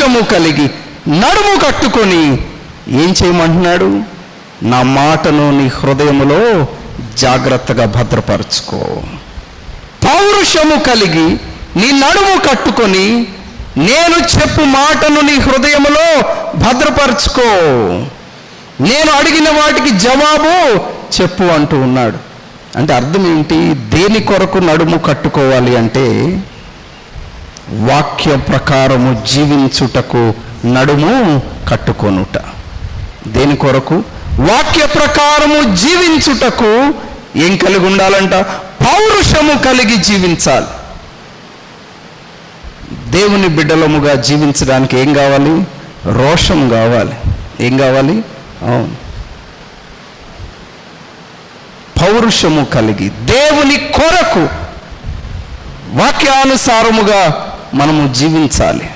పౌరుషము కలిగి నడుము కట్టుకొని ఏం చేయమంటున్నాడు? నా మాటను నీ హృదయములో జాగ్రత్తగా భద్రపరచుకో. పౌరుషము కలిగి నీ నడుము కట్టుకొని నేను చెప్పు మాటను నీ హృదయములో భద్రపరచుకో. నేను అడిగిన వాటికి జవాబు చెప్పు అంటూ ఉన్నాడు. అంటే అర్థం ఏంటి? దేని కొరకు నడుము కట్టుకోవాలి అంటే వాక్య ప్రకారము జీవించుటకు నడుము కట్టుకొనుట. దేని కొరకు? వాక్య ప్రకారము జీవించుటకు ఏం కలిగి ఉండాలంట? పౌరుషము కలిగి జీవించాలి. దేవుని బిడ్డలముగా జీవించడానికి ఏం కావాలి? రోషం కావాలి. ఏం కావాలి? అవును. పౌరుషము కలిగి దేవుని కొరకు వాక్యానుసారముగా మనము జీవించాలి.